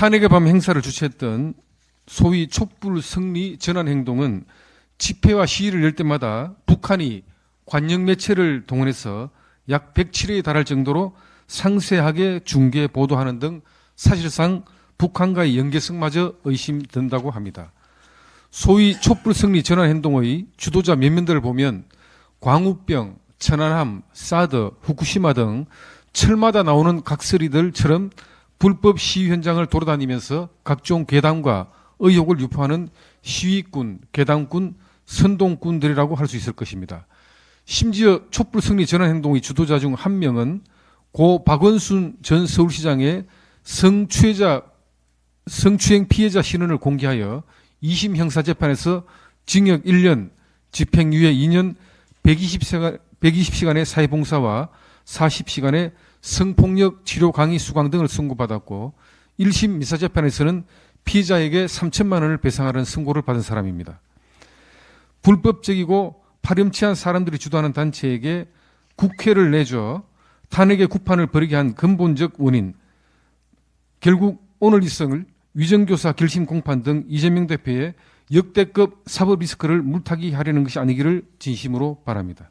탄핵의 밤 행사를 주최했던 소위 촛불 승리 전환 행동은 집회와 시위를 열 때마다 북한이 관영 매체를 동원해서 약 107회에 달할 정도로 상세하게 중계 보도하는 등 사실상 북한과의 연계성마저 의심된다고 합니다. 소위 촛불 승리 전환 행동의 주도자 면면들을 보면 광우병, 천안함, 사드, 후쿠시마 등 철마다 나오는 각설이들처럼 불법 시위 현장을 돌아다니면서 각종 괴담과 의혹을 유포하는 시위꾼, 괴담꾼, 선동꾼들이라고 할 수 있을 것입니다. 심지어 촛불 승리 전환 행동의 주도자 중 한 명은 고 박원순 전 서울시장의 성추행자 성추행 피해자 신원을 공개하여 2심 형사 재판에서 징역 1년, 집행유예 2년, 120시간, 120시간의 사회봉사와 40시간의 성폭력 치료 강의 수강 등을 선고받았고 1심 미사재판에서는 피해자에게 3천만 원을 배상하는 선고를 받은 사람입니다. 불법적이고 파렴치한 사람들이 주도하는 단체에게 국회를 내줘 탄핵의 구판을 벌이게 한 근본적 원인 결국 오늘 일성을 위정교사 결심 공판 등 이재명 대표의 역대급 사법 리스크를 물타기 하려는 것이 아니기를 진심으로 바랍니다.